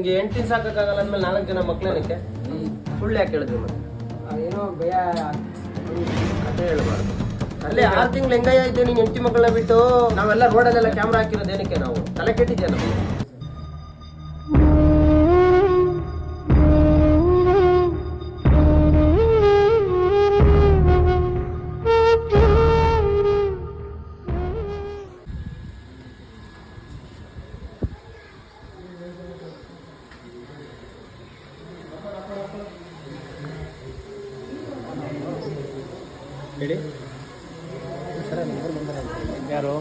ನಿಮ್ಗೆ ಎಂಟಿನ ಸಾಕಾಗಲ್ಲ ಅಂದ್ಮೇಲೆ ನಾಲ್ಕು ಜನ ಮಕ್ಳೇನಕ್ಕೆ ಸುಳ್ಳು ಯಾಕೆ ಹೇಳಿದ್ವಿ ಮತ್ತೆ? ಏನೋ ಭಯ. ಕತೆ ಹೇಳ್ಬಾರ್ದು. ಅಲ್ಲೇ ಆರು ತಿಂಗಳು ಹೆಂಗಯ್ಯ ಇದ್ದೆ ನೀನು ಹೆಂಡತಿ ಮಕ್ಕಳನ್ನ ಬಿಟ್ಟು? ನಾವೆಲ್ಲ ರೋಡಲ್ಲೆಲ್ಲ ಕ್ಯಾಮ್ರಾ ಹಾಕಿರೋದು ಏನಕ್ಕೆ ನಾವು? ತಲೆ ಕೆಟ್ಟಿದ್ಯಾ ನಮಗೆ? ಹೇಳಿ. ಯಾರು?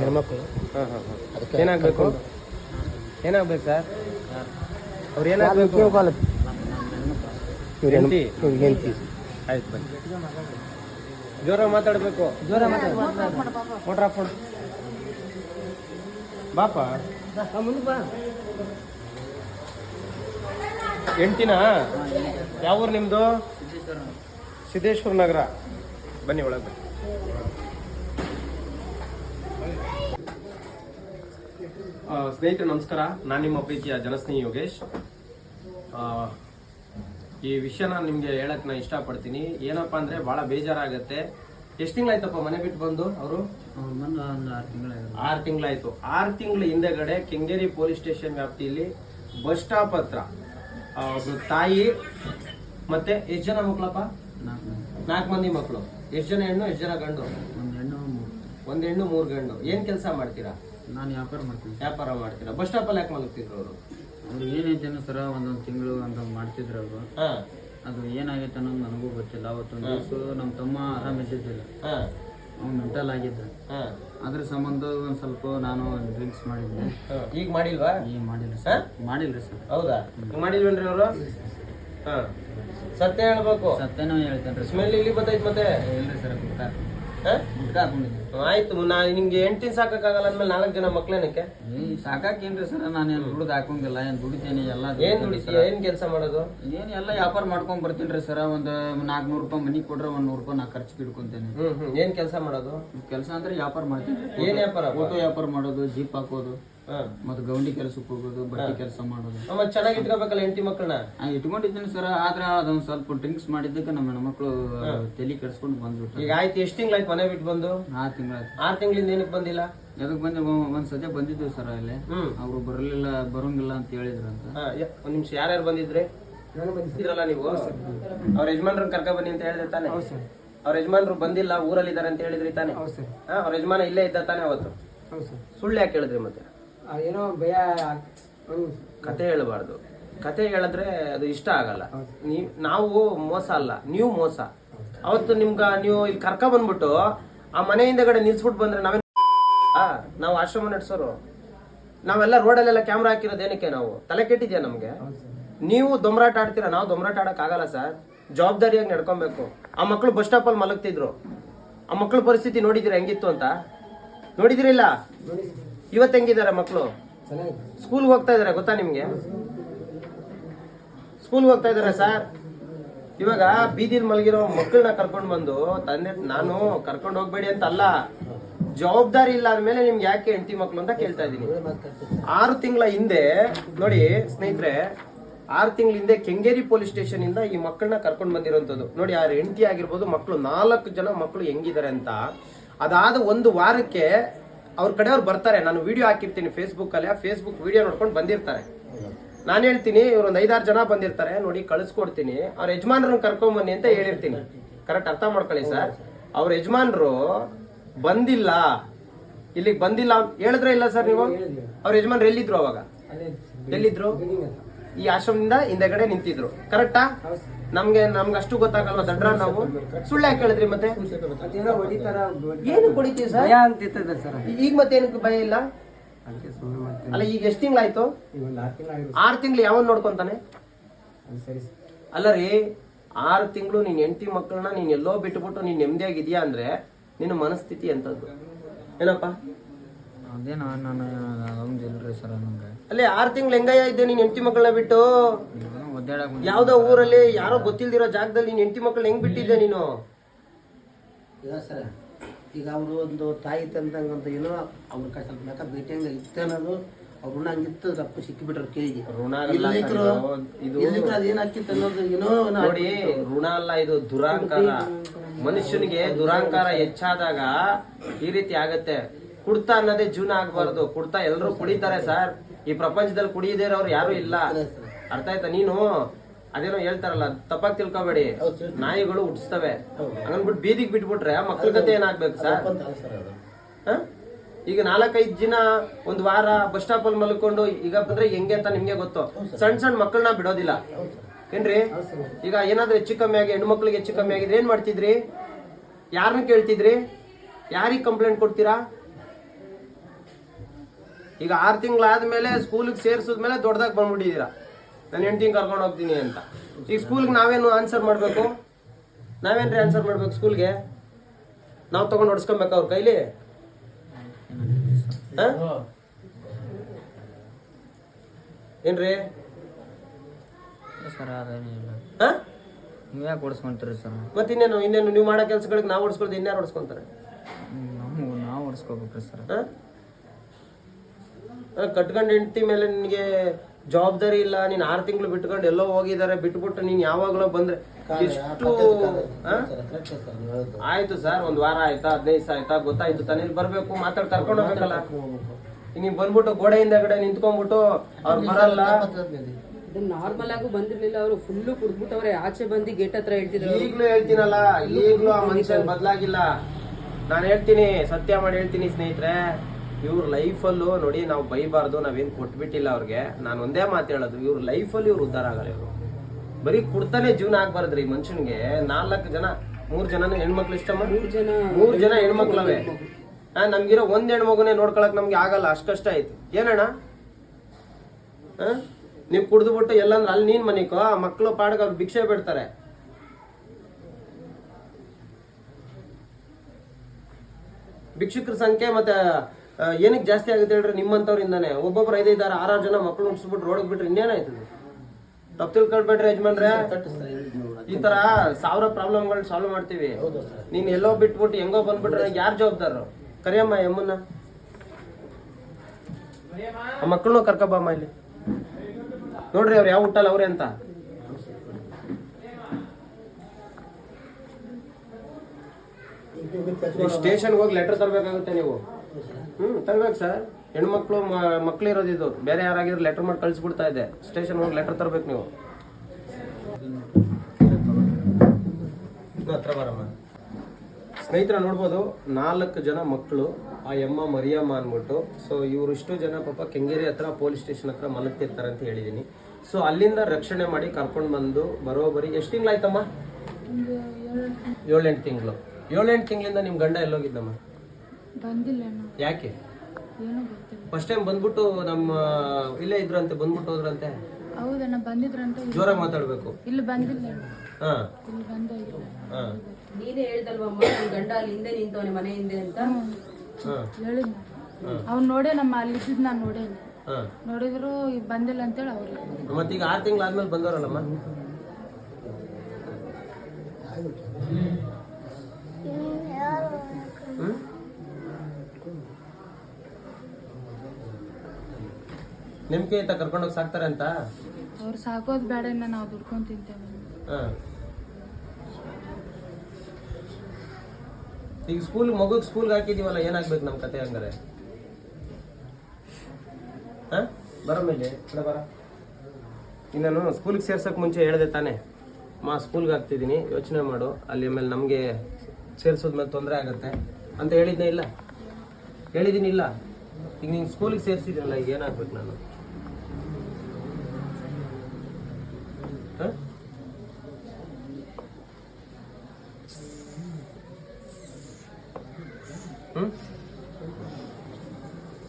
ಹೆಣ್ಮಕ್ಳು. ಹಾಂ ಹಾಂ ಹಾಂ. ಏನಾಗಬೇಕು? ಏನಾಗಬೇಕು ಸರ್? ಅವ್ರು ಏನಾಗಬೇಕು? ಹೆಂಡತಿ. ಹೆಂಡತಿ. ಆಯ್ತು ಬನ್ನಿ. ಜೋರ ಮಾತಾಡಬೇಕು. ಜೋರ ಫೋನ್ ಬಾಪ. ಬಾ. ಹೆಂಡ್ತಿನ? ಯಾವ ಊರು ನಿಮ್ಮದು ಸಿದ್ದೇಶ್ವರ ನಗರ. ಬನ್ನಿ ಒಳಗೆ ಬನ್ನಿ. ಆ, ಸ್ನೇಹಿತರೆ ನಮಸ್ಕಾರ. ನಾನು ನಿಮ್ಮ ಪ್ರೀತಿಯ ಜನಸ್ನೇಹಿ ಯೋಗೇಶ್. ಆ, ಈ ವಿಷಯನ ನಿಮಗೆ ಹೇಳಕ್ ನಾನು ಇಷ್ಟಪಡ್ತೀನಿ. ಏನಪ್ಪಾ ಅಂದ್ರೆ ಬಹಳ ಬೇಜಾರಾಗತ್ತೆ. ಎಷ್ಟು ತಿಂಗಳಾಯ್ತಪ್ಪ ಮನೆ ಬಿಟ್ಟು ಬಂದು ಅವರು? ಆರು ತಿಂಗಳಾಯ್ತು. ಆರು ತಿಂಗಳ ಹಿಂದೆಗಡೆ ಕೆಂಗೇರಿ ಪೊಲೀಸ್ ಸ್ಟೇಷನ್ ವ್ಯಾಪ್ತಿಯಲ್ಲಿ ಬಸ್ ಸ್ಟಾಪ್ ಹತ್ರ ಆ, ತಾಯಿ ಮತ್ತೆ ಎಷ್ಟು ಜನ ಮಕ್ಕಳಪ್ಪ ನಾಲ್ಕು ಮಂದಿ ಮಕ್ಕಳು. ಎಷ್ಟು ಜನ ಹೆಣ್ಣು ಎಷ್ಟು ಜನ ಗಂಡು? ಒಂದು ಹೆಣ್ಣು ಮೂರು. ಒಂದ್ ಹೆಣ್ಣು ಮೂರು ಗಂಡು. ಏನು ಕೆಲಸ ಮಾಡ್ತೀರಾ? ನಾನು ವ್ಯಾಪಾರ ಮಾಡ್ತೀನಿ. ವ್ಯಾಪಾರ ಮಾಡ್ತೀರಾ? ಬಸ್ ಸ್ಟಾಪ್ ಅಲ್ಲಿ ಯಾಕೆ ಮಲಗ್ತಿದ್ರು ಅವರು? ಅವ್ರು ಏನೈತೆ ಸರ? ಒಂದೊಂದು ತಿಂಗಳು ಅಂತ ಮಾಡ್ತಿದ್ರು ಅವರು. ಹಾ. ಅದು ಏನಾಗೈತೆ ಅನ್ನೋದು ನನಗೂ ಗೊತ್ತಿಲ್ಲ. ಅವತ್ತೊಂದು ದಿವಸ ನಮ್ಮ ತಮ್ಮ ಆರಾಮಿಸಿದ್ದಿಲ್ಲ ಹಾ. ಅವ್ನು ಮೆಂಟಲ್ ಆಗಿದ್ದ. ಹಾ. ಅದ್ರ ಸಂಬಂಧ ಒಂದು ಸ್ವಲ್ಪ ನಾನು ಡ್ರಿಂಕ್ಸ್ ಮಾಡಿದ್ದೆ. ಈಗ ಮಾಡಿಲ್ವಾ? ಈಗ ಮಾಡಿಲ್ಲ ಸರ್. ಮಾಡಿಲ್ರಿ ಸರ್. ಹೌದಾ? ಮಾಡಿಲ್ವೇನ್ರಿ ಅವರು? ಹಾ. ಸತ್ಯ ಹೇಳ್ಬೇಕು. ಸತ್ಯನೂ ಹೇಳ್ತೇನೆ ಸ್ಮೆಲ್ ಇಲ್ಲಿ ಬರ್ತೈತೆ ಮತ್ತೆ? ಇಲ್ರಿ ಸರ್ ಗುಟ್ಕ ಹಾ? ಗುಟ್ಕ ಹಾಕೊಂಡಿದ್ದೆ ಆಯ್ತು ನಾ ನಿಮ್ಗೆ ಎಂಟಿನ ಸಾಕಾಗಲ್ಲ ಅಂದ್ಮೇಲೆ ನಾಲ್ಕು ಜನ ಮಕ್ಳೇನಕ್ಕೆ? ಏ ಸಾಕಾಕೇನ್ರಿ ಸರ್ ನಾನು ಏನು ದುಡ್ದು ಹಾಕೋಂಗಿಲ್ಲ ಏನು ದುಡಿತೇನೆ ಎಲ್ಲ ಏನ್ ದುಡಿತೀಯ ಏನ್ ಕೆಲಸ ಮಾಡೋದು? ಏನು ಎಲ್ಲ ವ್ಯಾಪಾರ ಮಾಡ್ಕೊಂಡ್ ಬರ್ತೀನಿ ರೀ ಸರ್ ಒಂದು ನಾಲ್ಕುನೂರು ರೂಪಾಯಿ ಮನಿ ಕೊಟ್ರೆ ಒಂದು ನೂರು ರೂಪಾಯಿ ನಾ ಖರ್ಚು ಇಟ್ಕೊಂತೇನೆ. ಹ್ಮ್ ಹ್ಮ್ ಏನ್ ಕೆಲಸ ಮಾಡೋದು? ಕೆಲಸ ಅಂದ್ರೆ ವ್ಯಾಪಾರ ಮಾಡ್ತೀನಿ ಏನ್ ವ್ಯಾಪಾರ? ಫೋಟೋ ವ್ಯಾಪಾರ ಮಾಡೋದು ಜೀಪ್ ಹಾಕೋದು. ಮತ್ತೆ ಗೌಂಡಿ ಕೆಲಸಕ್ಕೆ ಹೋಗೋದು ಬಟ್ಟೆ ಕೆಲಸ ಮಾಡೋದು. ಚೆನ್ನಾಗಿ ಇಟ್ಕೋಬೇಕಲ್ಲ ಹೆಂಡತಿ ಮಕ್ಕಳನ್ನ? ಇಟ್ಕೊಂಡಿದ್ದೀನಿ ಸರ್ ಆದ್ರೆ ಅದೊಂದು ಸ್ವಲ್ಪ ಡ್ರಿಂಕ್ಸ್ ಮಾಡಿದ್ದಕ್ಕೆ ನಮ್ಮ ಹೆಣ್ಮಕ್ಳು ತಲೆ ಕೆಡ್ಸ್ಕೊಂಡು ಬಂದ್ಬಿಟ್ಟು ಈಗ ಆಯ್ತು ಎಷ್ಟು ತಿಂಗಳಾಯ್ತು ಮನೆ ಬಿಟ್ಟು ಬಂದು? ಆರು ತಿಂಗಳಾಯ್ತು ಆರು ತಿಂಗಳಿಂದ ಏನಕ್ಕೆ ಬಂದಿಲ್ಲ? ಎದಕ್ ಬಂದು ಒಂದ್ ಸದ್ಯ ಬಂದಿದ್ವಿ ಸರ್ ಅಲ್ಲಿ. ಹ್ಮ್. ಅವ್ರು ಬರಲಿಲ್ಲ ಬರೋಂಗಿಲ್ಲ ಅಂತ ಹೇಳಿದ್ರಂತ ಅಂತ. ಯ- ಒಂದ್ ನಿಮಿಷ ಯಾರ್ಯಾರು ಬಂದಿದ್ರಿ? ಬಂದಿದ್ರಲ್ಲ ನೀವು? ಅವ್ರ ಯಜಮಾನ್ರನ್ನ ಕರ್ಕ ಬನ್ನಿ ಅಂತ ಹೇಳಿದ್ರೆ ತಾನೆ? ಅವ್ರ ಯಜಮಾನ್ರು ಬಂದಿಲ್ಲ ಊರಲ್ಲಿ ಇದಾರೆ ಅಂತ ಹೇಳಿದ್ರಿ ತಾನೆ? ಹೌದು ಸರ್. ಹಾ, ಅವ್ರ ಯಜಮಾನ ಇಲ್ಲೇ ಇದ್ದ ತಾನೆ ಅವತ್ತು? ಹೌದು ಸರ್. ಸುಳ್ಳು ಯಾಕೆ ಹೇಳಿದ್ರಿ ಮತ್ತೆ? ಏನೋ ಭಯ ಕತೆ ಹೇಳಬಾರ್ದು. ಕತೆ ಹೇಳಿದ್ರೆ ಅದು ಇಷ್ಟ ಆಗಲ್ಲ. ನೀವ್ ನಾವು ಮೋಸ ಅಲ್ಲ ನೀವು ಮೋಸ. ಅವತ್ತು ನಿಮ್ಗ ನೀವು ಇಲ್ಲಿ ಕರ್ಕ ಬಂದ್ಬಿಟ್ಟು ಆ ಮನೆ ಹಿಂದೆಗಡೆ ನಿಲ್ಸ್ಬಿಟ್ಟು ಬಂದ್ರೆ ನಾವೇನ್ ನಾವು ಆಶ್ರಮ ನಡೆಸೋರು. ನಾವೆಲ್ಲ ರೋಡಲ್ಲೆಲ್ಲ ಕ್ಯಾಮ್ರಾ ಹಾಕಿರೋದು ಏನಕ್ಕೆ ನಾವು? ತಲೆ ಕೆಟ್ಟಿದ್ಯಾ ನಮ್ಗೆ? ನೀವು ದೊಮ್ರಾಟ ಆಡ್ತೀರಾ? ನಾವು ದೊಮ್ರಾಟ ಆಡಕ್ ಆಗಲ್ಲ ಸರ್. ಜವಾಬ್ದಾರಿಯಾಗಿ ನಡ್ಕೊಬೇಕು. ಆ ಮಕ್ಕಳು ಬಸ್ ಸ್ಟಾಪ್ ಅಲ್ಲಿ ಮಲಗ್ತಿದ್ರು. ಆ ಮಕ್ಕಳ ಪರಿಸ್ಥಿತಿ ನೋಡಿದಿರ ಹೆಂಗಿತ್ತು ಅಂತ? ನೋಡಿದಿರಿಲ್ಲ ಇವತ್ತು ಹೆಂಗಿದ್ದಾರೆ ಮಕ್ಕಳು ಸ್ಕೂಲ್ಗೆ ಹೋಗ್ತಾ ಇದ್ದಾರೆ ಗೊತ್ತಾ ನಿಮಗೆ? ಸ್ಕೂಲ್ಗೆ ಹೋಗ್ತಾ ಇದ್ದಾರೆ ಸರ್ ಇವಾಗ ಬೀದಿಲ್ ಮಲಗಿರೋ ಮಕ್ಕಳನ್ನ ಕರ್ಕೊಂಡು ಬಂದು ತಂದೆ ನಾನು ಕರ್ಕೊಂಡು ಹೋಗ್ಬೇಡಿ ಅಂತ ಅಲ್ಲ ಜವಾಬ್ದಾರಿ ಇಲ್ಲ ಅಂದ್ಮೇಲೆ ನಿಮ್ಗೆ ಯಾಕೆ ಹೆಂಡತಿ ಮಕ್ಕಳು ಅಂತ ಕೇಳ್ತಾ ಇದ್ದೀನಿ. ಆರು ತಿಂಗಳ ಹಿಂದೆ ನೋಡಿ ಸ್ನೇಹಿತರೆ ಆರು ತಿಂಗಳ ಹಿಂದೆ ಕೆಂಗೇರಿ ಪೊಲೀಸ್ ಸ್ಟೇಷನ್ ಇಂದ ಈ ಮಕ್ಕಳನ್ನ ಕರ್ಕೊಂಡು ಬಂದಿರೋಂಥದ್ದು. ನೋಡಿ ಯಾರು ಹೆಂಡತಿ ಆಗಿರ್ಬೋದು ಮಕ್ಕಳು ನಾಲ್ಕು ಜನ ಮಕ್ಕಳು ಹೆಂಗಿದ್ದಾರೆ ಅಂತ. ಅದಾದ ಒಂದು ವಾರಕ್ಕೆ ಅವ್ರ ಕಡೆಯವ್ರು ಬರ್ತಾರೆ. ನಾನು ವಿಡಿಯೋ ಹಾಕಿರ್ತೀನಿ ಫೇಸ್ಬುಕ್ ಅಲ್ಲಿ. ಆ ಫೇಸ್ಬುಕ್ ವಿಡಿಯೋ ನೋಡ್ಕೊಂಡು ಬಂದಿರ್ತಾರೆ. ನಾನು ಹೇಳ್ತೀನಿ ಇವ್ರೊಂದು ಐದಾರು ಜನ ಬಂದಿರ್ತಾರೆ. ನೋಡಿ ಕಳಿಸ್ಕೊಡ್ತೀನಿ. ಅವ್ರ ಯಜಮಾನ್ರನ್ನ ಕರ್ಕೊಂಬನ್ನಿ ಅಂತ ಹೇಳಿರ್ತೀನಿ. ಕರೆಕ್ಟ್ ಅರ್ಥ ಮಾಡ್ಕೊಳ್ಳಿ ಸರ್. ಅವ್ರ ಯಜಮಾನ್ರು ಬಂದಿಲ್ಲ. ಇಲ್ಲಿಗೆ ಬಂದಿಲ್ಲ ಹೇಳಿದ್ರೆ ಇಲ್ಲ ಸರ್ ನೀವು? ಅವ್ರ ಯಜಮಾನ್ರು ಎಲ್ಲಿದ್ರು ಅವಾಗ? ಎಲ್ಲಿದ್ರು? ಈ ಆಶ್ರಮದಿಂದ ಹಿಂದೆಗಡೆ ನಿಂತಿದ್ರು. ಕರೆಕ್ಟಾ ನಮ್ಗೆ ನಮ್ಗೆ ಅಷ್ಟು ಗೊತ್ತಾಗಲ್ವಾ ದಡ್ರ ನಾವು? ಸುಳ್ಳು ಯಾಕೆ ಹೇಳಿದ್ರಿ ಮತ್ತೆ? ಏನು ಕುಡಿತೀವಿ ಸರ್? ಈಗ ಮತ್ತೆ ಏನಕ್ಕೆ ಭಯ ಇಲ್ಲ? ಅಲ್ಲ ಈಗ ಎಷ್ಟು ತಿಂಗಳಾಯ್ತು? ಆರು ತಿಂಗಳು ಆರು ತಿಂಗಳು ಯಾವನ್ ನೋಡ್ಕೊಂತಾನೆ? ಅಲ್ಲ ರೀ ಆರು ತಿಂಗಳು ನೀನ್ ಹೆಂಡತಿ ಮಕ್ಕಳನ್ನ ನೀನ್ ಎಲ್ಲೋ ಬಿಟ್ಬಿಟ್ಟು ನೀನ್ ನೆಮ್ಮದಿಯಾಗಿದ್ಯಾ ಅಂದ್ರೆ ನಿನ್ನ ಮನಸ್ಥಿತಿ ಎಂತದ್ದು? ಏನಪ್ಪ? ಅದೇನು ನಾನು ಅಲ್ಲೇ ಆರು ತಿಂಗಳು ಹೆಂಗಯ್ಯ ಇದ್ದೆ ನೀನ್ ಹೆಂಡತಿ ಮಕ್ಕಳನ್ನ ಬಿಟ್ಟು? ಯಾವ್ದೋ ಊರಲ್ಲಿ ಯಾರೋ ಗೊತ್ತಿಲ್ದಿರೋ ಜಾಗದಲ್ಲಿ ನೀನ್ ಹೆಂಡತಿ ಮಕ್ಕಳು ಹೆಂಗ್ ಬಿಟ್ಟಿದ್ದೆ ನೀನು? ಇಲ್ಲ ಸರ್ ಈಗ ಅವರು ಒಂದು ತಾಯಿ ತಂದಂಗ ಅಂತ ಏನೋ ಅವ್ರ ಕೈ ಸ್ವಲ್ಪ ಭೇಟಿ ಹಂಗ ಇತ್ತು ಅನ್ನೋದು ಅವ್ರ ಋಣ ಹಂಗಿತ್ತು ರಪ್ಪ ಸಿಕ್ಕಿಬಿಟ್ರು ಕೇಳಿಗೆ ಋಣ ಕಣೋ, ಇದು- ಇಲ್ಲಿಕ್ರು ಅದೇನ್ ಹಾಕಿತ್ತು ಅನ್ನೋದು ಏನೋ ಏನೋ ನೋಡಿ ಋಣ ಅಲ್ಲ ಇದು ದುರಾಂಕಾರ. ಮನುಷ್ಯನಿಗೆ ದುರಾಂಕಾರ ಹೆಚ್ಚಾದಾಗ ಈ ರೀತಿ ಆಗತ್ತೆ. ಕುಡ್ತಾ ಅನ್ನೋದೇ ಜೀವನ ಆಗ್ಬಾರ್ದು. ಕುಡ್ತಾ ಎಲ್ಲರೂ ಕುಡಿತಾರೆ ಸರ್. ಈ ಪ್ರಪಂಚದಲ್ಲಿ ಕುಡಿಯದೇ ಇರೋರು ಯಾರು ಇಲ್ಲ. ಅರ್ಥ ಆಯ್ತಾ? ನೀನು ಅದೇನೋ ಹೇಳ್ತಾರಲ್ಲ ತಪ್ಪಾಗಿ ತಿಳ್ಕೊಬೇಡಿ. ನಾಯಿಗಳು ಹುಟ್ಟಿಸ್ತವೆ ಹಂಗನ್ಬಿಟ್ಟು ಬೀದಿಗೆ ಬಿಟ್ಬಿಟ್ರೆ ಮಕ್ಳ ಕತೆ ಏನಾಗ್ಬೇಕು ಸರ್? ಈಗ ನಾಲ್ಕೈದು ದಿನ ಒಂದ್ ವಾರ ಬಸ್ ಸ್ಟಾಪ್ ಅಲ್ಲಿ ಮಲ್ಕೊಂಡು ಈಗ ಬಂದ್ರೆ ಹೆಂಗೆ ಅಂತ ನಿಮ್ಗೆ ಗೊತ್ತು. ಸಣ್ಣ ಸಣ್ಣ ಮಕ್ಕಳನ್ನ ಬಿಡೋದಿಲ್ಲ. ಏನ್ರಿ? ಈಗ ಏನಾದ್ರೂ ಹೆಚ್ಚು ಕಮ್ಮಿ ಆಗಿ ಹೆಣ್ಮಕ್ಳಿಗೆ ಹೆಚ್ಚು ಕಮ್ಮಿ ಆಗಿದ್ರೆ ಏನ್ ಮಾಡ್ತಿದ್ರಿ? ಯಾರನ್ನ ಕೇಳ್ತಿದ್ರಿ? ಯಾರಿಗ್ ಕಂಪ್ಲೇಂಟ್ ಕೊಡ್ತೀರಾ? ಈಗ ಆರು ತಿಂಗಳಾದ್ಮೇಲೆ ಸ್ಕೂಲಿಗೆ ಸೇರ್ಸಿದ್ಮೇಲೆ ದೊಡ್ಡದಾಗಿ ಬಂದ್ಬಿಟ್ಟಿದ್ದೀರಾ ನಾನು ಹೆಂಡ್ತಿನ ಕರ್ಕೊಂಡು ಹೋಗ್ತೀನಿ ಅಂತ. ಈಗ ಸ್ಕೂಲ್ಗೆ ನಾವೇನು ಆನ್ಸರ್ ಮಾಡಬೇಕು? ನಾವೇನ್ರಿ ಆನ್ಸರ್ ಮಾಡ್ಬೇಕು ಸ್ಕೂಲ್ಗೆ ನಾವು ತಗೊಂಡು ಹೊಡ್ಸ್ಕೊಬೇಕು ಅವ್ರ ಕೈಲಿ? ಏನ್ರಿ? ಸರ್ ನೀವು ಯಾಕೆ ಓಡಿಸ್ಕೊಂತೀರಿ ಸರ್? ಮತ್ತೆ ಇನ್ನೇನು ಇನ್ನೇನು ನೀವು ಮಾಡೋ ಕೆಲ್ಸಗಳಿಗೆ ನಾವು ಹೊಡ್ಸ್ಕೊಳ್ತೀವಿ ಇನ್ಯಾರು ಹೊಡ್ಸ್ಕೊಂತಾರೆ? ನಾವು ನಾವು ಓಡಿಸ್ಕೋಬೇಕ್ರಿ ಸರ್. ಕಟ್ಕೊಂಡ್ ಹೆಂಡತಿ ಮೇಲೆ ನಿನಗೆ ಜವಾಬ್ದಾರಿ ಇಲ್ಲ ನೀನ್ ಆರು ತಿಂಗಳು ಬಿಟ್ಕೊಂಡು ಎಲ್ಲೋ ಹೋಗಿದ್ದಾರೆ ಬಿಟ್ಬಿಟ್ಟು ನೀನ್ ಯಾವಾಗಲೂ ಬಂದ್ರೆ ಎಷ್ಟು ಆಯ್ತು ಸರ್ ಒಂದ್ ವಾರ ಆಯ್ತಾ ಹದಿನೈದು ದಿವಸ ಆಯ್ತಾ ಗೊತ್ತಾಯ್ತು ತಾನೇ ಇಲ್ಲಿ ಬರ್ಬೇಕು ಮಾತಾಡ್ ಕರ್ಕೊಂಡು ಹೋಗ್ಬೇಕಲ್ಲ. ನೀನ್ ನೀವ್ ಬಂದ್ಬಿಟ್ಟು ಗೋಡೆಯಿಂದ ಕಡೆ ನಿಂತ್ಕೊಂಡ್ಬಿಟ್ಟು ಅವ್ರು ಬರಲ್ಲ. ಇದು ನಾರ್ಮಲ್ ಆಗು ಬಂದಿರ್ಲಿಲ್ಲ ಅವರು ಫುಲ್ಲು ಕುಡ್ಬಿಟ್ಟವ್ರೆ ಆಚೆ ಬಂದು ಗೇಟ್ ಹತ್ರ ಹೇಳ್ತಿದ್ರು ಈಗ್ಲೂ ಹೇಳ್ತೀನಲ್ಲ ಈಗ್ಲೂ ಆ ಮನುಷ್ಯ ಬದಲಾಗಿಲ್ಲ. ನಾನು ಹೇಳ್ತೀನಿ ಸತ್ಯ ಮಾಡಿ ಹೇಳ್ತೀನಿ ಸ್ನೇಹಿತರೆ. ಇವ್ರ ಲೈಫಲ್ಲೂ ನೋಡಿ ನಾವು ಬೈಬಾರ್ದು ನಾವೇನು ಕೊಟ್ಬಿಟ್ಟಿಲ್ಲ ಅವ್ರಿಗೆ. ನಾನು ಒಂದೇ ಮಾತು ಹೇಳೋದು ಇವ್ರ ಲೈಫಲ್ಲಿ ಇವ್ರು ಉದ್ಧಾರ ಆಗಲ್ಲ ಇವರು. ಬರೀ ಕುಡ್ತಾನೆ ಜೀವನ ಆಗ್ಬಾರ್ದ್ರಿ ಮನುಷ್ಯನ್ಗೆ. ನಾಲ್ಕು ಜನ ಮೂರ್ ಜನ ಹೆಣ್ಮಕ್ಳು ಇಷ್ಟಮ್ಮ? ಮೂರು ಜನ ಮೂರ್ ಜನ ಹೆಣ್ಮಕ್ಳವೇ. ನಮ್ಗಿರೋ ಒಂದ್ ಹೆಣ್ಮಗುನೇ ನೋಡ್ಕೊಳಕ್ ನಮ್ಗೆ ಆಗಲ್ಲ ಅಷ್ಟಷ್ಟ ಕಷ್ಟ ಆಯ್ತು. ಏನಣ್ಣ? ನೀವು ಕುಡ್ದು ಬಿಟ್ಟು ಎಲ್ಲಂದ್ರೆ ಅಲ್ಲಿ ನೀನ್ ಮನಿಕೋ? ಆ ಮಕ್ಳು ಪಾಡ್ಗ ಅವ್ರು ಭಿಕ್ಷೆ ಬಿಡ್ತಾರೆ. ಭಿಕ್ಷುಕರ ಸಂಖ್ಯೆ ಮತ್ತೆ ಏನಕ್ಕೆ ಜಾಸ್ತಿ ಆಗುತ್ತೆ ಹೇಳ್ರಿ ನಿಮ್ಮಂತವ್ರಿಂದಾನೆ ಒಬ್ಬೊಬ್ರು ಐದೈದಾರು ಆರಾರು ಜನ ಮಕ್ಳು ಮುಟ್ಸ್ಬಿಟ್ಟು ರೋಡಿಗೆ ಬಿಟ್ರೆ ಇನ್ನೇನಾಯ್ತದೆ? ತಪ್ಪು ತಿಳ್ಕೊಳ್ಬೇಡ್ರಿ ಯಜಮಾನ್ರೆ. ಈ ತರ ಸಾವಿರ ಪ್ರಾಬ್ಲಮ್ಗಳು ಸಾಲ್ವ್ ಮಾಡ್ತೀವಿ. ನೀನ್ ಎಲ್ಲೋ ಬಿಟ್ಬಿಟ್ಟು ಹೆಂಗೋ ಬಂದ್ಬಿಟ್ರೆ ಯಾರು ಜವಾಬ್ದಾರರು? ಕರಿಯಮ್ಮ ಯಮ್ಮನ್ನ ಆ ಮಕ್ಕಳನ್ನು ಕರ್ಕೊಬಮ್ಮ ಇಲ್ಲಿ. ನೋಡ್ರಿ ಅವ್ರು ಯಾವ ಹುಟ್ಟಲ್ಲ ಅವ್ರೆ ಅಂತ. ಸ್ಟೇಷನ್ ಹೋಗಿ ಲೆಟರ್ ತರಬೇಕಾಗುತ್ತೆ ನೀವು. ಹ್ಮ್ ತರ್ಬೇಕು ಸರ್ ಹೆಣ್ಮಕ್ಳು ಮ- ಮಕ್ಳು ಇರೋದು ಇದು. ಬೇರೆ ಯಾರಾಗಿರೋ ಲೆಟರ್ ಮಾಡಿ ಕಳ್ಸಿಬಿಡ್ತಾ ಇದೆ. ಸ್ಟೇಷನ್ ಹೋಗಿ ಲೆಟರ್ ತರ್ಬೇಕು ನೀವು. ಹತ್ರ ಬರಮ್ಮ. ಸ್ನೇಹಿತರ ನೋಡ್ಬೋದು ನಾಲ್ಕು ಜನ ಮಕ್ಕಳು ಆ ಎಮ್ಮ ಮರಿಯಮ್ಮ ಅಂದ್ಬಿಟ್ಟು. ಸೊ ಇವರಿಷ್ಟು ಇಷ್ಟು ಜನ ಪಾಪ ಕೆಂಗೇರಿ ಹತ್ರ ಪೊಲೀಸ್ ಸ್ಟೇಷನ್ ಹತ್ರ ಮಲಗ್ತಿರ್ತಾರೆ ಅಂತ ಹೇಳಿದ್ದೀನಿ ಸೊ ಅಲ್ಲಿಂದ ರಕ್ಷಣೆ ಮಾಡಿ ಕರ್ಕೊಂಡು ಬಂದು ಬರೋಬರಿ ಎಷ್ಟು ತಿಂಗಳಾಯ್ತಮ್ಮ ಏಳೆಂಟು ತಿಂಗಳು. ಏಳೆಂಟು ತಿಂಗಳಿಂದ ನಿಮ್ಮ ಗಂಡ ಎಲ್ಲೋಗಿದ್ದಮ್ಮ? ಬಂದಿಲ್ಲ ಅಣ್ಣ ಯಾಕೆ? ಏನು ಗೊತ್ತಿಲ್ಲ. ಫಸ್ಟ್ ಟೈಮ್ ಬಂದ್ಬಿಟ್ಟು ನಮ್ಮ ಇಲ್ಲೇ ಇದ್ರಂತೆ ಬಂದ್ಬಿಟ್ಟು ಹೋದ್ರಂತೆ? ಹೌದಣ್ಣ ಬಂದಿದ್ರಂತ ಇಲ್ಲಿ- ಜೋರಾಗಿ ಮಾತಾಡ್ಬೇಕು. ಇಲ್ಲಿ ಬಂದಿಲ್ಲ ಅಣ್ಣ ಹಾ. ಇಲ್ಲಿ ಹಾ. ನೀನೇ ಹೇಳ್ದಲ್ವಮ್ಮ ನನ್ ಗಂಡ ಅಲ್ಲಿ ಹಿಂದೆ ನಿಂತವನೆ ಮನೆ ಹಿಂದೆ ಅಂತ? ಹಾ. ಹೇಳಿದ್ನ. ಅವ್ನು ನೋಡೇ ನಮ್ಮ ಅಲ್ಲಿ ಇದ್ದಿದ್ದು ನಾನು ನೋಡೇನಿ ಹಾ. ನೋಡಿದ್ರು ಈಗ ಬಂದಿಲ್ಲ ಅಂತೇಳಿ ಅವ್ರಿಗೆ ಮತ್ತೀಗ ಆರು ತಿಂಗಳಾದ್ಮೇಲೆ ಬಂದವರಲ್ಲಮ್ಮ? ನಿಮ್ಗೆ ಅಂತ ಕರ್ಕೊಂಡೋಗಿ ಸಾಕ್ತಾರೆ ಅಂತ ಅವ್ರು ಸಾಕೋದು ಬೇಡ ಇನ್ನ ನಾವು ದುಡ್ಕೊಂಡು ತಿಂತೇವೆ. ಹಾ. ಈಗ ಸ್ಕೂಲ್ ಮಗುಗೆ ಸ್ಕೂಲ್ಗೆ ಹಾಕಿದೀವಲ್ಲ ಏನಾಗ್ಬೇಕು ನಮ್ಮ ಕತೆ ಹಂಗಾರೆ? ಹಾಂ? ಬರೋ ಮೇಲೆ ಬರ. ನಾನು ಸ್ಕೂಲ್ಗೆ ಸೇರ್ಸೋಕೆ ಮುಂಚೆ ಹೇಳ್ದೆ ತಾನೆ. ಮಾ ಸ್ಕೂಲ್ಗೆ ಹಾಕ್ತಿದ್ದೀನಿ ಯೋಚನೆ ಮಾಡು. ಅಲ್ಲಿ ಆಮೇಲೆ ನಮಗೆ ಸೇರ್ಸೋದ್ಮೇಲೆ ತೊಂದರೆ ಆಗುತ್ತೆ. ಅಂತ ಹೇಳಿದ್ನೇ ಇಲ್ಲ? ಹೇಳಿದ್ದೀನಿ ಇಲ್ಲ? ಈಗ ನೀನು ಸ್ಕೂಲಿಗೆ ಸೇರ್ಸಿದ್ದೀನಲ್ಲ ಈಗ ಏನಾಗ್ಬೇಕು ನಾನು?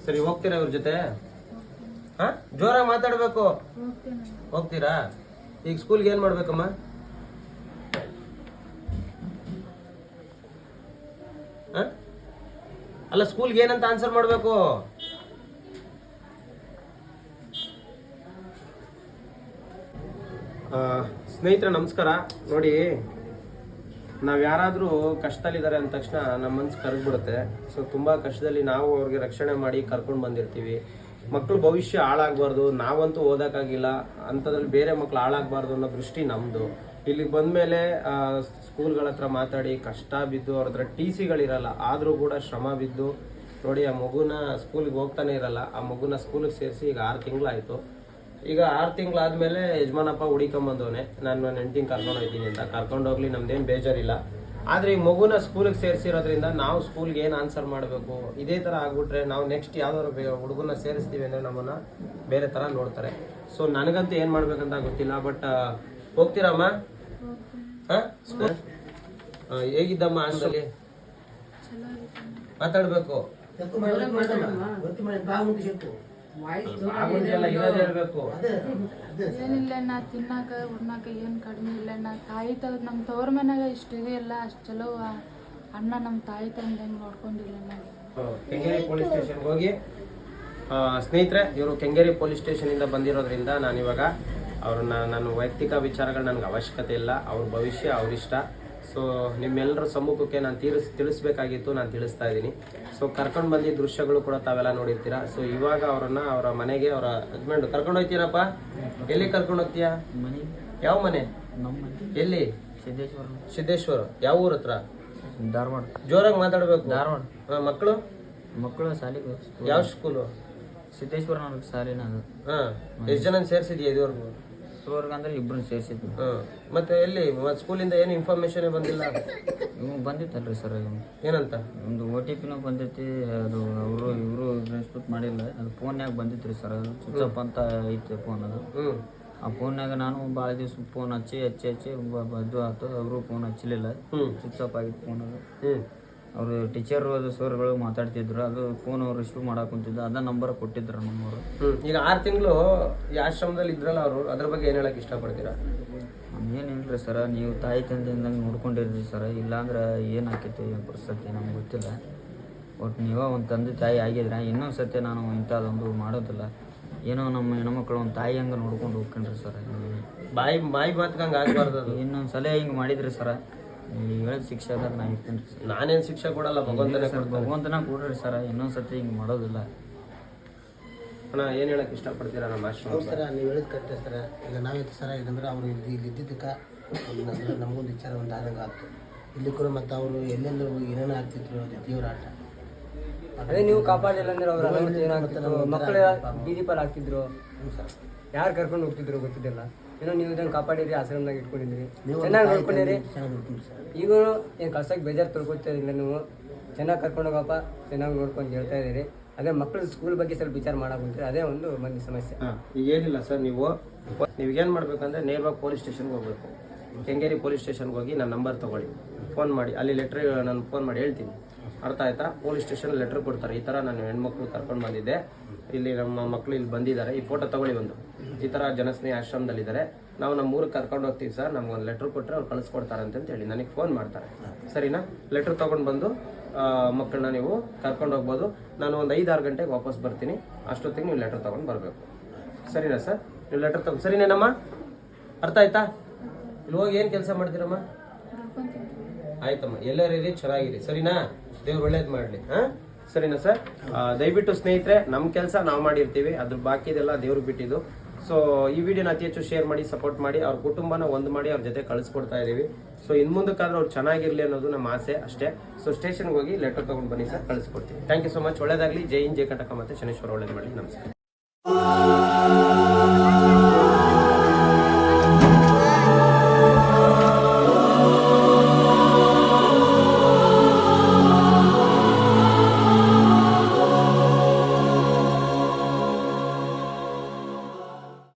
ಸರಿ, ಹೋಗ್ತೀರಾ ಇವ್ರ ಜೊತೆ? ಹಾ? ಜೋರ ಮಾತಾಡ್ಬೇಕು. ಹೋಗ್ತೀರಾ? ಈಗ ಸ್ಕೂಲ್ಗೆ ಏನ್ ಮಾಡ್ಬೇಕಮ್ಮ? ಅಲ್ಲ, ಸ್ಕೂಲ್ಗೆ ಏನಂತ ಆನ್ಸರ್ ಮಾಡ್ಬೇಕು? ಸ್ನೇಹಿತರೆ, ನಮಸ್ಕಾರ. ನೋಡಿ ನಾವ್ ಯಾರಾದರೂ ಕಷ್ಟದಲ್ಲಿದ್ದಾರೆ ಅಂದ ತಕ್ಷಣ ನಮ್ಮ ಮನಸ್ಸು ಕರಗ್ಬಿಡುತ್ತೆ ಸೊ ತುಂಬ ಕಷ್ಟದಲ್ಲಿ ನಾವು ಅವ್ರಿಗೆ ರಕ್ಷಣೆ ಮಾಡಿ ಕರ್ಕೊಂಡು ಬಂದಿರ್ತೀವಿ. ಮಕ್ಕಳು ಭವಿಷ್ಯ ಹಾಳಾಗಬಾರ್ದು. ನಾವಂತೂ ಓದೋಕ್ಕಾಗಿಲ್ಲ. ಅಂಥದ್ರಲ್ಲಿ ಬೇರೆ ಮಕ್ಕಳು ಹಾಳಾಗಬಾರ್ದು ಅನ್ನೋ ದೃಷ್ಟಿ ನಮ್ಮದು ಇಲ್ಲಿಗೆ ಬಂದಮೇಲೆ ಸ್ಕೂಲ್ಗಳ ಹತ್ರ ಮಾತಾಡಿ ಕಷ್ಟ ಬಿದ್ದು ಅವ್ರ ಹತ್ರ ಟಿ ಸಿಗಳಿರಲ್ಲ, ಆದರೂ ಕೂಡ ಶ್ರಮ ಬಿದ್ದು ನೋಡಿ, ಆ ಮಗುನ ಸ್ಕೂಲಿಗೆ ಹೋಗ್ತಾನೆ ಇರಲ್ಲ. ಆ ಮಗುನ ಸ್ಕೂಲಿಗೆ ಸೇರಿಸಿ ಈಗ ಆರು ತಿಂಗಳಾಯಿತು. ಈಗ ಆರು ತಿಂಗಳಾದ್ಮೇಲೆ ಯಜಮಾನಪ್ಪ ಹುಡಿಕೊಂಬಂದವನೆ. ನಾನು ನನ್ನ ಹೆಂಡ್ತಿನ ಕರ್ಕೊಂಡು ಹೋಗ್ತೀನಿ ಅಂತ. ಕರ್ಕೊಂಡು ಹೋಗ್ಲಿ ನಮ್ದೇನು ಬೇಜಾರಿಲ್ಲ. ಆದ್ರೆ ಈ ಮಗುನ ಸ್ಕೂಲಿಗೆ ಸೇರಿಸಿರೋದ್ರಿಂದ ನಾವು ಸ್ಕೂಲ್ಗೆ ಏನು ಆನ್ಸರ್ ಮಾಡಬೇಕು? ಇದೇ ಥರ ಆಗ್ಬಿಟ್ರೆ ನಾವು ನೆಕ್ಸ್ಟ್ ಯಾವ್ದಾದ್ರು ಬೇ ಹುಡುಗನ ಸೇರಿಸ್ತೀವಿ ಅಂದರೆ ನಮ್ಮನ್ನು ಬೇರೆ ಥರ ನೋಡ್ತಾರೆ. ಸೊ ನನಗಂತೂ ಏನು ಮಾಡ್ಬೇಕಂತ ಗೊತ್ತಿಲ್ಲ ಬಟ್ ಹೋಗ್ತೀರಮ್ಮ? ಹಾಂ? ಹೇಗಿದ್ದಮ್ಮ ಹಾಸ್ಟೆಲಿ ಮಾತಾಡ್ಬೇಕು. ಏನಿಲ್ಲ ನಾ ತಿನ್ನಾಕ ಉಣ್ಣಾಕ ಏನು ಕಡಿಮೆ ಇಲ್ಲ ನಾ ತಾಯಿ ತ ನಮ್ಮ ತವ್ರ ಮನ್ಯಾಗ ಇಷ್ಟು ಇದೆಯಲ್ಲ ಅಷ್ಟು ಚಲೋ ಅಣ್ಣ ನಮ್ಮ ತಾಯಿ ತಂದೆ ಹೆಂಗೆ ನೋಡ್ಕೊಂಡಿಲ್ಲ ಕೆಂಗೇರಿ ಪೊಲೀಸ್ ಸ್ಟೇಷನ್ಗೆ ಹೋಗಿ ಸ್ನೇಹಿತರೆ ಇವರು ಕೆಂಗೇರಿ ಪೊಲೀಸ್ ಸ್ಟೇಷನಿಂದ ಬಂದಿರೋದ್ರಿಂದ ನಾನಿವಾಗ ಅವ್ರನ್ನ ನನ್ನ ವೈಯಕ್ತಿಕ ವಿಚಾರಗಳು ನನಗೆ ಅವಶ್ಯಕತೆ ಇಲ್ಲ. ಅವ್ರ ಭವಿಷ್ಯ ಅವ್ರಿಷ್ಟ ಸೊ ನಿಮ್ಮೆಲ್ಲರ ಸಮ್ಮುಖಕ್ಕೆ ನಾನು ತೀರಿಸ್ ತಿಳಿಸ್ಬೇಕಾಗಿತ್ತು ನಾನು ತಿಳಿಸ್ತಾ ಇದ್ದೀನಿ. ಸೊ ಕರ್ಕೊಂಡು ಬಂದಿದ್ದ ದೃಶ್ಯಗಳು ಕೂಡ ತಾವೆಲ್ಲ ನೋಡಿರ್ತೀರಾ. ಸೊ ಇವಾಗ ಅವರನ್ನ ಅವರ ಮನೆಗೆ ಅವರ ಹಸ್ಬೆಂಡ್ ಕರ್ಕೊಂಡು ಹೋಗ್ತೀರಪ್ಪ ಎಲ್ಲಿ ಕರ್ಕೊಂಡು ಹೋಗ್ತೀಯಾ? ಯಾವ ಮನೆ? ಎಲ್ಲಿ? ಸಿದ್ದೇಶ್ವರ. ಸಿದ್ದೇಶ್ವರ. ಯಾವ ಊರ ಹತ್ರ? ಧಾರವಾಡ. ಜೋರಾಗಿ ಮಾತಾಡಬೇಕು. ಧಾರವಾಡ. ಮಕ್ಕಳು ಮಕ್ಕಳು ಶಾಲೆಗೆ ಯಾವ ಸ್ಕೂಲು. ಸಿದ್ದೇಶ್ವರ ಶಾಲೆ ನಾನು ಹಾ ಎಷ್ಟು ಜನ ಸೇರಿಸಿದ್ಯಾ ಇದುವರೆಗೂ? ಇವ್ರಿಗೆ ಅಂದ್ರೆ ಇಬ್ರು ಸೇರಿಸಿದ್ವಿ. ಹಾ ಮತ್ತೆ ಎಲ್ಲಿ ಸ್ಕೂಲಿಂದ ಏನು ಇನ್ಫಾರ್ಮೇಶನ್ ಬಂದಿಲ್ಲ? ಇವ್ ಬಂದಿತ್ತಲ್ರಿ ಸರ್ ಏನಂತ? ಒಂದು ಓ ಟಿ ಪಿನೂ ಬಂದೈತಿ ಅದು ಅವರು ಇವರು ಇನ್ಸ್ಪುಟ್ ಮಾಡಿಲ್ಲ. ಅದು ಫೋನ್ಯಾಗ ಬಂದಿತ್ತು ರೀ ಸರ್ ಅದು ಸ್ವಿಚ್ ಅಪ್ ಅಂತ ಐತೆ ಫೋನ್ ಅದು. ಆ ಫೋನ್ಯಾಗ ನಾನು ಭಾಳ ದಿವಸ ಫೋನ್ ಹಚ್ಚಿ ಹಚ್ಚಿ ಹಚ್ಚಿ ಬ- ಬ- ಇದು ಆಯ್ತು ಅವರು ಫೋನ್ ಹಚ್ಚಲಿಲ್ಲ. ಸ್ವಿಚ್ ಆಫ್ ಆಗಿತ್ತು ಫೋನ್ ಅದು. ಅವರು ಟೀಚರ್ ಅದು ಸರ್ಗಳು ಮಾತಾಡ್ತಿದ್ರು ಅದು ಫೋನ್ ಅವ್ರು ರಿಸೀವ್ ಮಾಡಕ್ ಕುಂತಿದ್ರು ಅದ ನಂಬರ್ ಕೊಟ್ಟಿದ್ರು ನಮ್ಮವರು. ಈಗ ಆರು ತಿಂಗಳು ಈ ಆಶ್ರಮದಲ್ಲಿ ಇದ್ರಲ್ಲ ಅವರು ಅದ್ರ ಬಗ್ಗೆ ಏನು ಹೇಳಕ್ ಇಷ್ಟಪಡ್ತೀರಾ? ಏನಿಲ್ರಿ ಸರ ನೀವು ತಾಯಿ ತಂದೆಯಿಂದಂಗೆ ನೋಡ್ಕೊಂಡಿರ್ರಿ ಸರ ಇಲ್ಲಾಂದ್ರೆ ಏನು ಆಕೈತಿ ಏನು ಪರಿಸ್ಥಿತಿ ನಮ್ಗೆ ಗೊತ್ತಿಲ್ಲ. ಒಟ್ಟು ನೀವೇ ಒಂದು ತಂದೆ ತಾಯಿ ಆಗಿದ್ರೆ ಇನ್ನೊಂದು ಸತಿ ನಾನು ಇಂಥದ್ದೊಂದು ಮಾಡೋದಿಲ್ಲ. ಏನೋ ನಮ್ಮ ಹೆಣ್ಮಕ್ಳು ಒಂದು ತಾಯಿ ಹಂಗೆ ನೋಡ್ಕೊಂಡು ಹೋಗ್ಕೊಂಡ್ರಿ ಸರ್ ಬಾಯಿ ಬಾಯಿ ಮಾತ್ಕಂಗ್ ಆಗಬಾರ್ದು ಇನ್ನೊಂದು ಸಲ ಹಿಂಗೆ ಮಾಡಿದ್ರಿ ಸರ ನೀವು ಹೇಳಿದ ಶಿಕ್ಷೆ ಅದಾಗ ನಾ ಇರ್ತೀನಿ ಸರ್. ನಾನೇನ್ ಶಿಕ್ಷೆ ಕೊಡಲ್ಲ ಭಗವಂತನೇ ಸರ್ ಕೊಡ್ತಾನೆ ಭಗವಂತನ ಕೊಡ್ರಿ ಸರ ಇನ್ನೊಂದು ಸತಿ ಹಿಂಗೆ ಮಾಡೋದಿಲ್ಲ. ಅಣ್ಣ ಏನು ಹೇಳಕ್ಕೆ ಇಷ್ಟಪಡ್ತೀರಾ ನಮ್ಮ ಆಶ್ರಮ ಹೌದು ಸರ ನೀವು ಹೇಳಿದ್ ಕರೆಕ್ಟ್ ಸರ. ಈಗ ನಾವಿತ್ತು ಸರ ಇದಂದ್ರೆ ಅವರು ಇಲ್ಲಿ ಇಲ್ಲಿ ಇದ್ದಿದ್ದಕ್ಕೆ ಒಂದು ನಮಗೊಂದು ವಿಚಾರ ಒಂದು ಆದಂಗೆ ಆಯ್ತು ಇಲ್ಲಿ ಕೂಡ ಮತ್ತು ಅವರು ಹೋಗಿ ಏನೇನು ಆಗ್ತಿದ್ರು ಅದು ದೇವ್ರ ಆಟ. ಅದೇ ನೀವು ಕಾಪಾಡಿಲ್ಲ ಅಂದ್ರೆ ಅವ್ರ ಅನಾಹುತ ಏನಾಗ್ತಿತ್ತು? ಮಕ್ಕಳು ಬೀದಿ ಪಾಲ್ ಆಗ್ತಿದ್ರು. ಯಾರು ಕರ್ಕೊಂಡು ಹೋಗ್ತಿದ್ರು ಗೊತ್ತಿದ್ದಿಲ್ಲ? ಏನೋ ನೀವು ಇದನ್ನು ಕಾಪಾಡಿರಿ ಆಶ್ರಮದಾಗ ಇಟ್ಕೊಂಡಿದ್ರಿ ಚೆನ್ನಾಗಿ ನೋಡ್ಕೊಂಡಿರಿ. ಈಗ ಏನು ಕಷ್ಟಕ್ಕೆ ಬೇಜಾರು ತೊಳ್ಕೊತಾ ಇಲ್ಲ ನೀವು. ಚೆನ್ನಾಗಿ ಕರ್ಕೊಂಡೋಗಪ್ಪ ಚೆನ್ನಾಗಿ ನೋಡ್ಕೊಂಡು ಹೇಳ್ತಾ ಇದ್ದೀರಿ. ಅದೇ ಮಕ್ಕಳು ಸ್ಕೂಲ್ ಬಗ್ಗೆ ಸ್ವಲ್ಪ ವಿಚಾರ ಮಾಡೋಕೆ ಕುಂತ್ರೆ ಅದೇ ಒಂದು ಮಂದಿ ಸಮಸ್ಯೆ. ಈಗ ಏನಿಲ್ಲ ಸರ್ ನೀವು ನೀವೇನು ಮಾಡಬೇಕಂದ್ರೆ ಮಾಡ್ಬೇಕಂದ್ರೆ ನೇರವಾಗಿ ಪೊಲೀಸ್ ಸ್ಟೇಷನ್ಗೆ ಹೋಗ್ಬೇಕು. ಕೆಂಗೇರಿ ಪೊಲೀಸ್ ಸ್ಟೇಷನ್ಗೆ ಹೋಗಿ ನನ್ನ ನಂಬರ್ ತಗೊಳ್ಳಿ. ಫೋನ್ ಮಾಡಿ ಅಲ್ಲಿ ಲೆಟ್ರ್ ನಾನು ಫೋನ್ ಮಾಡಿ ಹೇಳ್ತೀನಿ. ಅರ್ಥ ಆಯ್ತಾ? ಪೊಲೀಸ್ ಸ್ಟೇಷನ್ ಲೆಟ್ರ್ ಕೊಡ್ತಾರೆ. ಈ ಥರ ನಾನು ಹೆಣ್ಮಕ್ಳು ಕರ್ಕೊಂಡು ಬಂದಿದ್ದೆ. ಇಲ್ಲಿ ನಮ್ಮ ಮಕ್ಕಳು ಇಲ್ಲಿ ಬಂದಿದ್ದಾರೆ. ಈ ಫೋಟೋ ತಗೊಳ್ಳಿ ಬಂದು ಈ ಥರ ಜನಸ್ನೇಹಿ ಆಶ್ರಮದಲ್ಲಿದ್ದಾರೆ. ನಾವು ನಮ್ಮ ಊರಿಗೆ ಕರ್ಕೊಂಡು ಹೋಗ್ತೀವಿ ಸರ್. ನಮ್ಗೆ ಒಂದು ಲೆಟ್ರ್ ಕೊಟ್ಟರೆ ಅವ್ರು ಕಳಿಸ್ಕೊಡ್ತಾರೆ ಅಂತ ಹೇಳಿ ನನಗೆ ಫೋನ್ ಮಾಡ್ತಾರೆ. ಸರಿನಾ? ಲೆಟ್ರ್ ತೊಗೊಂಡು ಬಂದು ಮಕ್ಕಳನ್ನ ನೀವು ಕರ್ಕೊಂಡು ಹೋಗ್ಬೋದು. ನಾನು ಒಂದು ಐದಾರು ಗಂಟೆಗೆ ವಾಪಸ್ ಬರ್ತೀನಿ. ಅಷ್ಟೊತ್ತಿಗೆ ನೀವು ಲೆಟ್ರ್ ತೊಗೊಂಡು ಬರಬೇಕು. ಸರಿನಾ ಸರ್? ನೀವು ಲೆಟರ್ ತಗೊಂಡು ಸರಿನೇನಮ್ಮ? ಅರ್ಥ ಆಯ್ತಾ? ಇಲ್ಲಿ ಹೋಗಿ ಏನು ಕೆಲಸ ಮಾಡ್ತೀರಮ್ಮ? ಆಯ್ತಮ್ಮ. ಎಲ್ಲರಿರಿ ಚೆನ್ನಾಗಿರಿ ಸರಿನಾ? ದೇವ್ರು ಒಳ್ಳೇದು ಮಾಡಲಿ. ಹಾಂ? ಸರಿನಾ ಸರ್ ದಯವಿಟ್ಟು ಸ್ನೇಹಿತರೆ ನಮ್ಮ ಕೆಲಸ ನಾವು ಮಾಡಿರ್ತೀವಿ. ಅದ್ರ ಬಾಕಿದೆಲ್ಲ ದೇವ್ರು ಬಿಟ್ಟಿದ್ದು. ಸೊ ಈ ವಿಡಿಯೋನ ಅತಿ ಹೆಚ್ಚು ಶೇರ್ ಮಾಡಿ ಸಪೋರ್ಟ್ ಮಾಡಿ, ಅವ್ರ ಕುಟುಂಬನ ಒಂದು ಮಾಡಿ, ಅವ್ರ ಜೊತೆ ಕಳಿಸ್ಕೊಡ್ತಾ ಇದೀವಿ. ಸೊ ಇನ್ನು ಮುಂದಕ್ಕಾದ್ರೆ ಅವ್ರು ಚೆನ್ನಾಗಿರಲಿ ಅನ್ನೋದು ನಮ್ಮ ಆಸೆ ಅಷ್ಟೇ. ಸೊ ಸ್ಟೇಷನ್ಗೆ ಹೋಗಿ ಲೆಟರ್ ತೊಗೊಂಡು ಬನ್ನಿ ಸರ್ ಕಳಿಸ್ಕೊಡ್ತೀವಿ ಥ್ಯಾಂಕ್ ಯು ಸೊ ಮಚ್ ಒಳ್ಳೇದಾಗಲಿ. ಜೈ ಇನ್ ಜೈ ಕಟಕ ಮತ್ತೆ ಶನೇಶ್ವರ ಒಳ್ಳೇದು ಮಾಡಿ ನಮಸ್ಕಾರ.